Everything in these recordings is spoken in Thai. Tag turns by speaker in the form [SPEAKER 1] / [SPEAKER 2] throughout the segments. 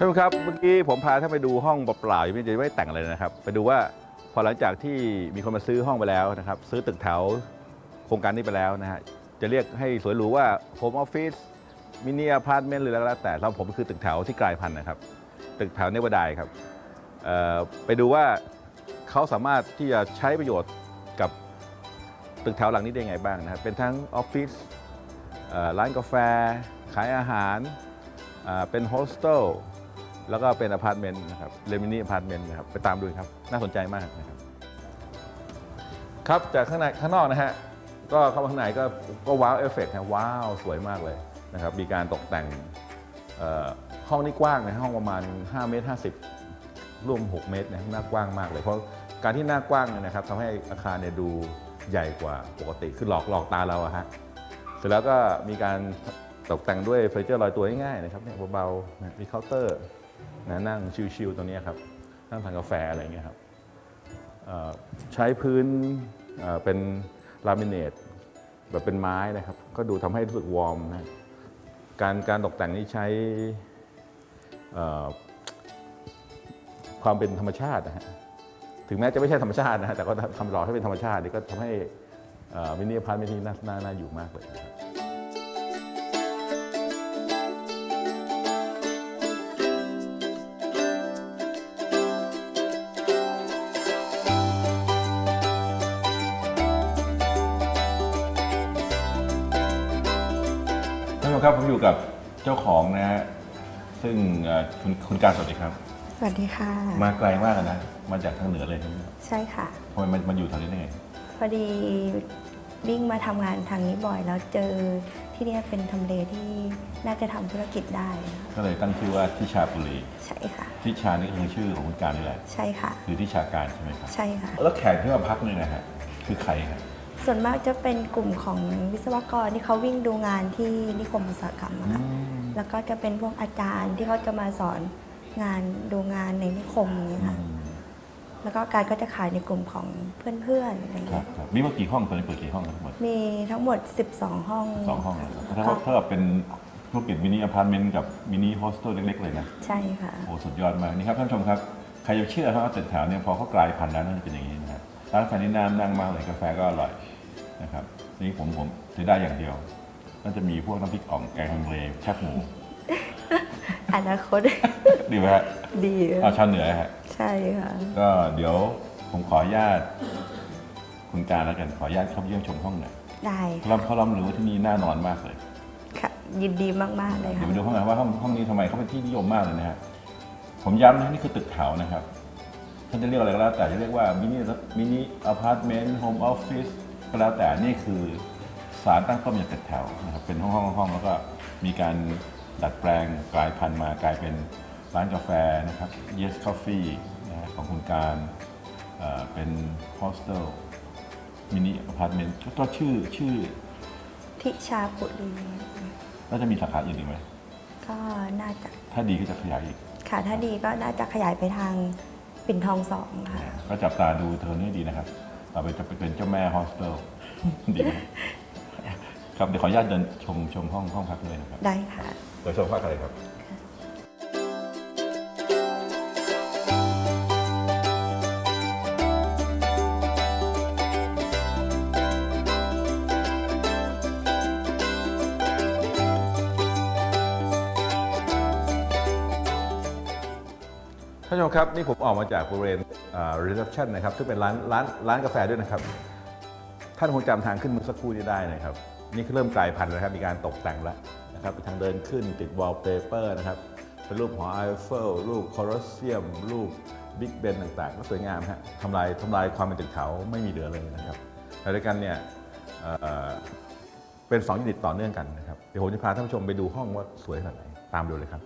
[SPEAKER 1] ท่านผู้ชมครับเมื่อกี้ผมพาท่านไปดูห้องเปล่าๆยังไม่ได้ไม่แต่งอะไรเลยนะครับ ไปดูว่าพอหลังจากที่มีคนมาซื้อห้องไปแล้วนะครับ ซื้อตึกแถวโครงการนี้ไปแล้วนะฮะจะเรียกให้สวยหรูว่าโฮมออฟฟิศมินิอพาร์ตเมนต์หรืออะไรก็แล้วแต่สำหรับผมคือตึกแถวที่กลายพันธุ์นะครับ ตึกแถวเนวดายครับเอ่อไปดูว่าเขาสามารถที่จะใช้ประโยชน์กับตึกแถวหลังนี้ได้ยังไงบ้างนะครับเป็นทั้งออฟฟิศเอ่อร้านกาแฟ ขายอาหารอ่าเป็นโฮสเทล แล้วก็เป็นอพาร์ตเมนต์นะครับเรมินีอพาร์ตเมนต์นะครับไปตามดูครับ น่าสนใจมากนะครับครับจากข้างในข้างนอกนะฮะก็เข้ามาข้างในก็ก็ว้าวเอฟเฟกต์นะว้าวสวยมากเลยนะครับมีการตกแต่งห้องนี้กว้างนะห้องประมาณ5เมตร50ร่วม 6 เมตรนะหน้ากว้างมากเลยเพราะการที่หน้ากว้างเนี่ยนะครับทำให้อาคารเนี่ยดูใหญ่กว่าปกติคือหลอกหลอกตาเราอะฮะเสร็จแล้วก็มีการตกแต่งด้วยเฟอร์นิเจอร์ลอยตัวง่ายๆนะครับเนี่ยเบาๆมีเคาน์เตอร์ นะนั่งชิลๆตรงนี้ครับนั่งทานกาแฟอะไรอย่างเงี้ยครับใช้พื้นเป็นลามิเนตแบบเป็นไม้นะครับ ก็ดูทำให้รู้สึกวอร์มนะการการตกแต่งนี้ใช้ความเป็นธรรมชาตินะฮะถึงแม้จะไม่ใช่ธรรมชาตินะฮะแต่ก็ทำหล่อให้เป็นธรรมชาตินี่ก็ทำให้มินิพาร์ตเมนต์ที่น่าน่าน่าอยู่มากเลยนะครับ ผู้ชมครับผมอยู่กับเจ้าของนะฮะซึ่งเอ่อคุณคุณการสวัสดีครับ
[SPEAKER 2] สวัสดีค่ะ
[SPEAKER 1] มาไกลมากอะนะ มาจากทางเหนือเลยใช่ไหมครับ
[SPEAKER 2] ใช่ค่ะ
[SPEAKER 1] ทำไมมันมันอยู่แถวนี้ได้ไง
[SPEAKER 2] พอดีวิ่งมาทำงานทางนี้บ่อย แล้วเจอที่เนี่ยเป็นทำเลที่น่าจะทำธุรกิจได้นะคะ
[SPEAKER 1] ก็เลยตั้งชื่อว่าทิชาปุรี
[SPEAKER 2] ใช่ค่ะ
[SPEAKER 1] ทิชานี่คือชื่อของคุณการนี่แหละ
[SPEAKER 2] ใช่ค่ะ
[SPEAKER 1] คือทิชาการใช่ไหมครับ
[SPEAKER 2] ใช่ค่ะ
[SPEAKER 1] แล้วแขกที่มาพักเนี่ยนะฮะคือใครครับ
[SPEAKER 2] ส่วนมากจะเป็นกลุ่มของวิศวกรที่เขาวิ่งดูงานที่นิคมอุตสาหกรรมอะค่ะแล้วก็จะเป็นพวกอาจารย์ที่เขาจะมาสอนงานดูงานในนิคมอย่างเงี้ยค่ะ แล้วก็การก็จะขายในกลุ่มของเพื่อนๆอะไร
[SPEAKER 1] ครั
[SPEAKER 2] เงี้
[SPEAKER 1] บ
[SPEAKER 2] ย
[SPEAKER 1] ครับมีมากี่ห้องตอนนี้เปิดกี่ห้องแล้วทั้งหมด
[SPEAKER 2] มีทั้งหมด 12 ห้อง
[SPEAKER 1] สองห้องเลยครับถ้า
[SPEAKER 2] ก็
[SPEAKER 1] ว่าถ้ากับเป็นธุรกิจมินิอพาร์ตเมนต์กับมินิโฮสเทลเล็กๆเลยนะ
[SPEAKER 2] ใช่ค่ะ
[SPEAKER 1] โอ้สุดยอดมากนี่ครับท่านผู้ชมครับ ใครจะเชื่อครับว่าตึกแถวเนี่ยพอเขากลายพันธุ์แล้วน่าจะเป็นอย่างนี้นะค รับร้านกาแฟนี่น้ำนั่งมากเลยกาแฟก็อร่อยนะครับนี่ผมผมถือได้อย่างเดียวน่าจะมีพวกน้ำพริกอ่องแกงฮังเลชักหมู
[SPEAKER 2] อนาคต
[SPEAKER 1] ดีไหมฮะ
[SPEAKER 2] ดี
[SPEAKER 1] เอาชาวเหนือฮะ
[SPEAKER 2] ใช่ค่ะ
[SPEAKER 1] ก็เดี๋ยวผมขออนุญาตคุณการแล้วกันขออนุญาตเข้าไปเยี่ยมชมห้องหน่อย
[SPEAKER 2] ได้
[SPEAKER 1] เขาล้ำเขาล้ำรู้ว่าที่นี่น่านอนมากเลย
[SPEAKER 2] ค่ะยินดีมาก ๆ เลย
[SPEAKER 1] เดี๋ย
[SPEAKER 2] ค่ะ
[SPEAKER 1] วไปดูห้องหน่อยว่าห้องห้องนี้ทำไมเขาเป็นที่นิยมมากเลยนะฮะผมย้ำนะนี่คือตึกแถวนะครับ ท่านจะเรียกอะไรก็แล้วแต่จะเรียกว่ามินิมินิอพาร์ตเมนต์โฮมออฟฟิศก็แล้วแต่นี่คือสารตั้งต้นจากตึกแถวนะครับเป็นห้องห้องห้องแล้วก็มีการดัดแปลงกลายพันธุ์มากลายเป็นร้านกาแฟนะครับ Yes Coffee นะฮะของคุณการเอ่อเป็นโฮสเทลมินิอพาร์ตเมนต์ก็ชื่อชื่อ
[SPEAKER 2] ทิชาปุรี
[SPEAKER 1] แล้วจะมีสาขาอื่นอีกไหม
[SPEAKER 2] ก็น่าจะ
[SPEAKER 1] ถ้าดีก็จะขยายอีก
[SPEAKER 2] ค่ะ ถ้าดีก็น่าจะขยายไปทาง ปิ่นทองสองค่ะ
[SPEAKER 1] ก็จับตาดูเธอนี่ดีนะครับ ต่อไปจะไปเป็นเจ้าแม่โฮสเทลดีไหมครับเดี๋ยวขออนุญาตเดินชมชมห้องห้องพักเลยนะครับ
[SPEAKER 2] ได้ค่ะ
[SPEAKER 1] เดี๋ยวชมพักอะไรครับ ท่านผู้ชมครับนี่ผมออกมาจากบริเวณรีเซพชันนะครับซึ่งเป็นร้านร้านร้านกาแฟด้วยนะครับ ท่านคงจำทางขึ้นเมื่อสักครู่นี้ได้นะครับ นี่เริ่มกลายพันธุ์แล้วนะครับมีการตกแต่งแล้วนะครับเป็นทางเดินขึ้นติดวอลเปเปอร์นะครับเป็นรูปหอไอเฟลรูปโคลอสเซียม รูปบิ๊กเบนต่างๆ ก็สวยงามฮะทำลายทำลายความเป็นตึกแถวไม่มีเหลือเลยนะครับแต่ด้วยกันเนี่ยเเป็น2ยูนิตต่อเนื่องกันนะครับเดี๋ยวผมจะพาท่านผู้ชมไปดูห้องว่าสวยขนาดไหนตามดูเลยครับ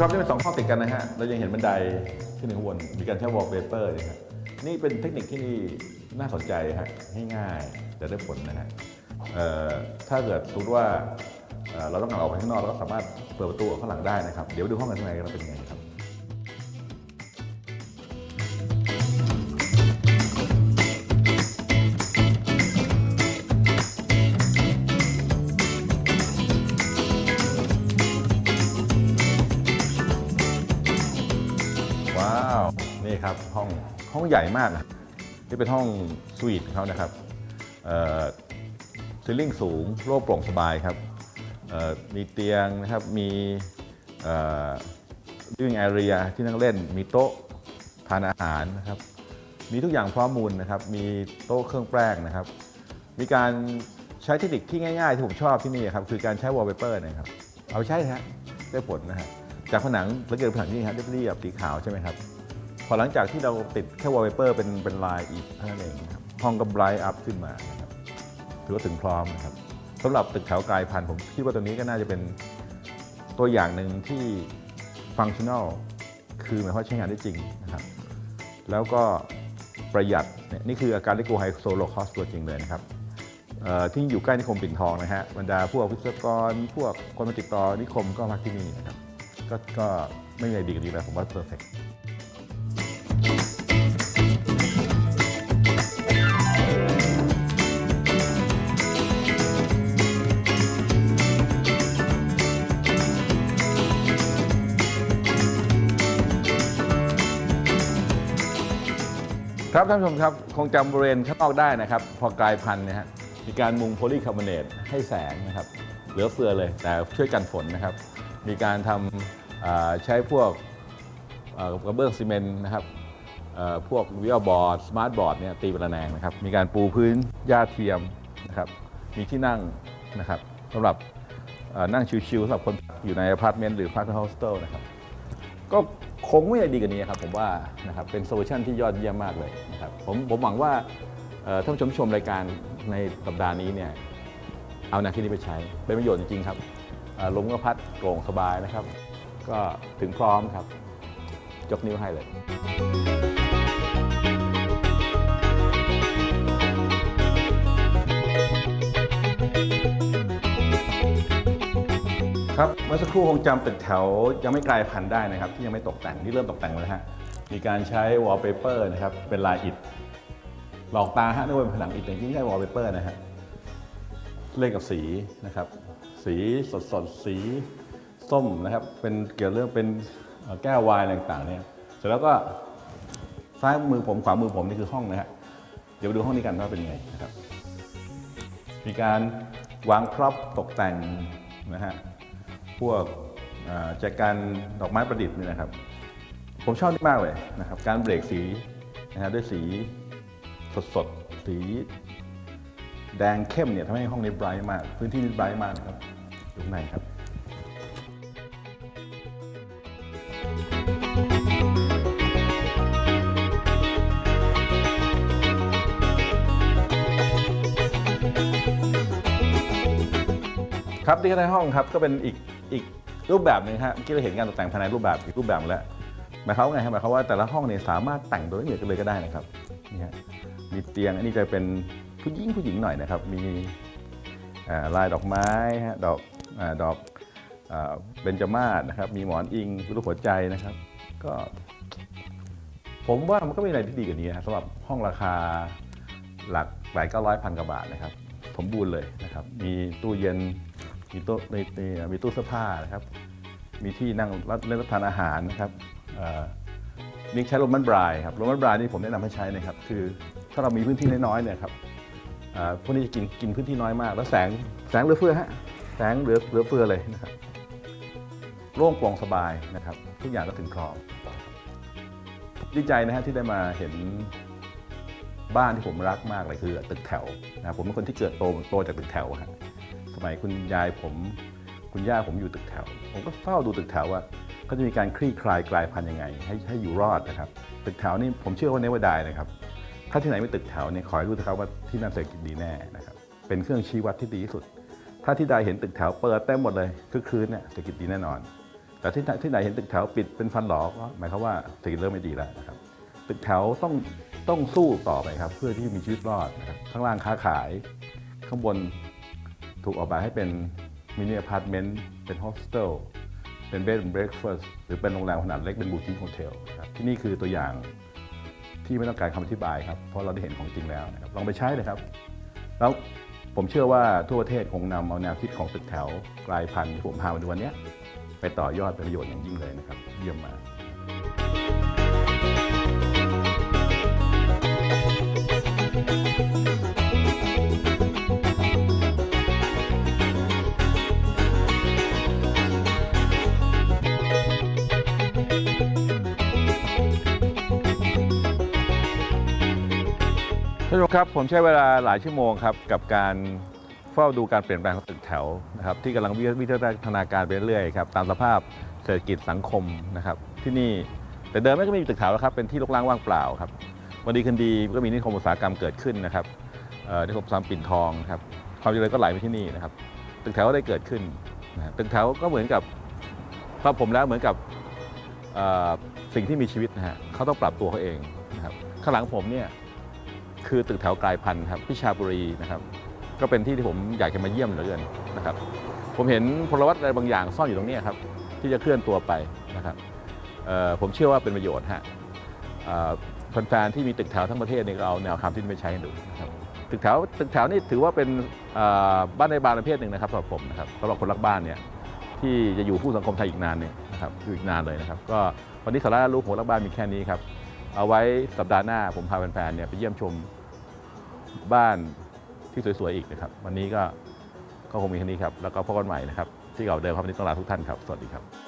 [SPEAKER 1] ครับนี่เป็นสองข้อติดกันนะฮะ เรายังเห็นบันไดขึ้นถึงข้างบน มีการใช้วอลเปเปอร์นะครับนี่เป็นเทคนิคที่น่าสนใจฮะง่ายๆแต่ได้ผลนะฮะถ้าเกิดสมมติว่าเราต้องการออกไปข้างนอกเราก็สามารถเปิดประตูข้างหลังได้นะครับ เดี๋ยวดูห้องกันข้างในกันว่าเป็นยังไงครับ ห้องใหญ่มากนะนี่เป็นห้องสวีทเขานะครับซีลิ่งสูงโล่งโปร่งสบายครับเอ่อมีเตียงนะครับมีลิฟ i ิ g งแอเรียที่นั่งเล่น มีโต๊ะทานอาหารนะครับ มีทุกอย่างพร้อมมูลนะครับ มีโต๊ะเครื่องแป้งนะครับ มีการใช้เทคนิคที่ง่ายๆที่ผมชอบที่นี่ครับคือการใช้วอลเปเปอร์นะครับ เอาใช้ฮะได้ผลนะฮะจากผนังสังเกตผนังนี่ครับเรียบๆสีขาวใช่ไหมครับ พอหลังจากที่เราติดแค่วอลเปเปอร์เป็นเป็นลายอีกเท่านั้นเองนะครับห้องก็ไบรท์อัพขึ้นมานะครับถือว่าถึงพร้อมนะครับสำหรับตึกแถวกายพันธุ์ผมคิดว่าตัวนี้ก็น่าจะเป็นตัวอย่างหนึ่งที่ฟังชั่น a ลคือหมายความว่าใช้งานได้จริงนะครับ แล้วก็ประหยัดเนี่ยนี่คืออาการลิโกไฮโซโลคอสตัวจริงเลยนะครับที่อยู่ใกล้นิคมปิ่นทองนะฮะบรรดาพวกวิศวกรพวกคนมาติดต่อนิคมก็มาที่นี่นะครับก็ก็ไม่มีอะไรดีกว่านี้แล้วผมว่าเพอร์เฟกต์ ครับท่านผู้ชมครับคงจำบริเวณข้างนอกได้นะครับ พอกลายพันธุ์เนะฮะมีการมุงโพลีคาร์บอเนตให้แสงนะครับ เหลือเฟือเลยแต่ช่วยกันฝนนะครับ มีการทำใช้พวกกระเบื้องซีเมนต์นะครับพวกวิวบอร์ดสมาร์ทบอร์ดเนี่ยตีเป็นระแนงนะครับ มีการปูพื้นหญ้าเทียมนะครับ มีที่นั่งนะครับสำหรับนั่งชิวๆสำหรับคนอยู่ในอพาร์ตเมนต์หรือพักในโฮสเทลนะครับ ก็ คงไม่ได้ดีกว่านี้ครับผมว่านะครับเป็นโซลูชันที่ยอดเยี่ยมมากเลยนะครับผมผมหวังว่าท่านผู้ชมชมรายการในสัปดาห์นี้เนี่ยเอาแนวคิดนี้ไปใช้เป็นประโยชน์จริงๆครับลมก็พัดโปร่งสบายนะครับ ก็ถึงพร้อมครับ ยกนิ้วให้เลย ครับเมื่อสักครู่คงจำตึกแถวยังไม่กลายพันธุ์ได้นะครับ ที่ยังไม่ตกแต่งที่เริ่มตกแต่งแล้วฮะมีการใช้วอลเปเปอร์นะครับเป็นลายอิฐหลอกตาฮะนึกว่าเป็นผนังอิฐแต่จริงๆไม่ใช่วอลเปเปอร์นะฮะเล่นกับสีนะครับ สีสดสดๆสีส้มนะครับ เป็นเกี่ยวเรื่องเป็นเอ่อแก้ววายอะไรต่างๆเนี่ยเสร็จแล้วก็ซ้ายมือผมขวามือผมนี่คือห้องนะฮะเดี๋ยวไปดูห้องนี้กันว่าเป็นไงนะครับ มีการวางพร็อพตกแต่งนะฮะ พวกอ่าแจกันดอกไม้ประดิษฐ์นี่นะครับ ผมชอบนี่มากเลยนะครับ การเบรกสีนะฮะด้วยสีสดสดๆสีแดงเข้มเนี่ยทำให้ห้องนี้ไบรท์มาก พื้นที่นี้ไบรท์มากนะครับอยู่ข้างในครับครับที่ในห้องครับก็เป็นอีก อีกรูปแบบหนึ่งฮะเมื่อกี้เราเห็นการตกแต่งภายในรูปแบบอีกรูปแบบหนึ่งแล้วหมายความว่าไงครับหมายความว่าแต่ละห้องเนี่ยสามารถแต่งโดยไม่เหมือนกันเลยก็ได้นะครับนี่ฮะมีเตียงอันนี้จะเป็นผู้หญิงผู้หญิงหน่อยนะครับ มีอ่าลายดอกไม้ฮะดอกอาดอกอ่าเบญจมาศนะครับ มีหมอนอิงรูปหัวใจนะครับ ก็ ผมว่ามันก็มีอะไรที่ดีกว่านี้นะครับสำหรับห้องราคาหลักหลายเก้าร้อยพันกว่าบาทนะครับสมบูรณ์เลยนะครับ มีตู้เย็น มีโต๊ะมีมีตู้เสื้อผ้านะครับ มีที่นั่งรับเล่นรับทานอาหารนะครับนี่ใช้โรมันบรายครับโรมันบรายนี่ผมแนะนำให้ใช้นะครับ คือถ้าเรามีพื้นที่น้อยๆเนี่ยครับพวกนี้จะกินกินพื้นที่น้อยมาก แล้วแสงแสงเหลือเฟือฮะแสงเหลือเหลือเฟือเลยนะครับโล่งโปร่งสบายนะครับ ทุกอย่างก็ถึงพร้อมดีใจนะฮะที่ได้มาเห็นบ้านที่ผมรักมากเลยคือตึกแถวนะผมเป็นคนที่เกิดโตโตจากตึกแถวฮะ สมัยคุณยายผม คุณย่าผมอยู่ตึกแถว ผมก็เฝ้าดูตึกแถวว่าเขาจะมีการคลี่คลายกลายพันธุ์ยังไง ให้ให้อยู่รอดนะครับ ตึกแถวนี่ผมเชื่อว่าเนวดายนะครับ ถ้าที่ไหนไม่ตึกแถวเนี่ยขอให้รู้เถอะครับว่าที่นั่นเศรษฐกิจดีแน่นะครับ เป็นเครื่องชี้วัดที่ดีที่สุด ถ้าที่ใดเห็นตึกแถวเปิดเต็มหมดเลยคือคืนเนี่ยเศรษฐกิจดีแน่นอน แต่ที่ไหนที่ไหนเห็นตึกแถวปิดเป็นฟันหลอกหมายความว่าเศรษฐกิจเริ่มไม่ดีแล้วนะครับ ตึกแถวต้องต้องสู้ต่อไปครับ เพื่อที่มีชีวิตรอดนะครับข้างล่างค้าขาย ข้างบน ถูกออกแบบให้เป็นมินิอพาร์ตเมนต์เป็นโฮสเทลเป็นเบดเบรคฟาสต์หรือเป็นโรงแรมขนาดเล็กเป็นบูติกโฮเทลครับที่นี่คือตัวอย่างที่ไม่ต้องการคำอธิบายครับเพราะเราได้เห็นของจริงแล้วนะครับลองไปใช้เลยครับ แล้วผมเชื่อว่าทั่วประเทศคงนำเอาแนวคิดของตึกแถวกลายพันธุ์ที่ผมพามาดูวันนี้ไปต่อยอดเป็นประโยชน์อย่างยิ่งเลยนะครับ เยี่ยมมาก ผู้ชมครับผมใช้เวลาหลายชั่วโมงครับกับการเฝ้าดูการเปลี่ยนแปลงของตึกแถวนะครับที่กำลังวิวิวัฒนาการไปเรื่อยๆครับตามสภาพเศรษฐกิจสังคมนะครับที่นี่แต่เดิมไม่ก็มีตึกแถวแล้วครับเป็นที่รกร้างว่างเปล่าครับวันดีคืนดีก็มีนิคมอุตสาหกรรมเกิดขึ้นนะครับนิคมสามปิ่นทองครับความเจริญก็ไหลไปที่นี่นะครับตึกแถวก็ได้เกิดขึ้นนะตึกแถวก็เหมือนกับสำหรับผมแล้วเหมือนกับสิ่งที่มีชีวิตนะฮะเขาต้องปรับตัวเขาเองนะครับข้างหลังผมเนี่ย คือตึกแถวกลายพันธุ์ครับพิชาบุรีนะครับ ก็เป็นที่ที่ผมอยากจะมาเยี่ยมเหลือเกินนะครับ ผมเห็นพลวัตอะไรบางอย่างซ่อนอยู่ตรงนี้ครับ ที่จะเคลื่อนตัวไปนะครับผมเชื่อว่าเป็นประโยชน์ฮะแฟนๆที่มีตึกแถวทั้งประเทศเนี่ยก็เอาแนวคำที่นี่ไปใช้กันดูนะครับตึกแถวตึกแถวนี่ถือว่าเป็นบ้านในบ้านประเภทหนึ่งนะครับสำหรับผมนะครับสำหรับคนรักบ้านเนี่ยที่จะอยู่คู่สังคมไทยอีกนานเนี่ยนะครับอยู่อีกนานเลยนะครับ ก็วันนี้สาระรู้ของรักบ้านมีแค่นี้ครับ เอาไว้สัปดาห์หน้าผมพาแฟนๆเนี่ยไปเยี่ยมชมบ้านที่สวยๆอีกนะครับ วันนี้ก็ก็คงมีแค่นี้ครับ แล้วก็พบกันใหม่นะครับ ที่เก่าเดิมครับวันนี้ต้องลาทุกท่านครับ สวัสดีครับ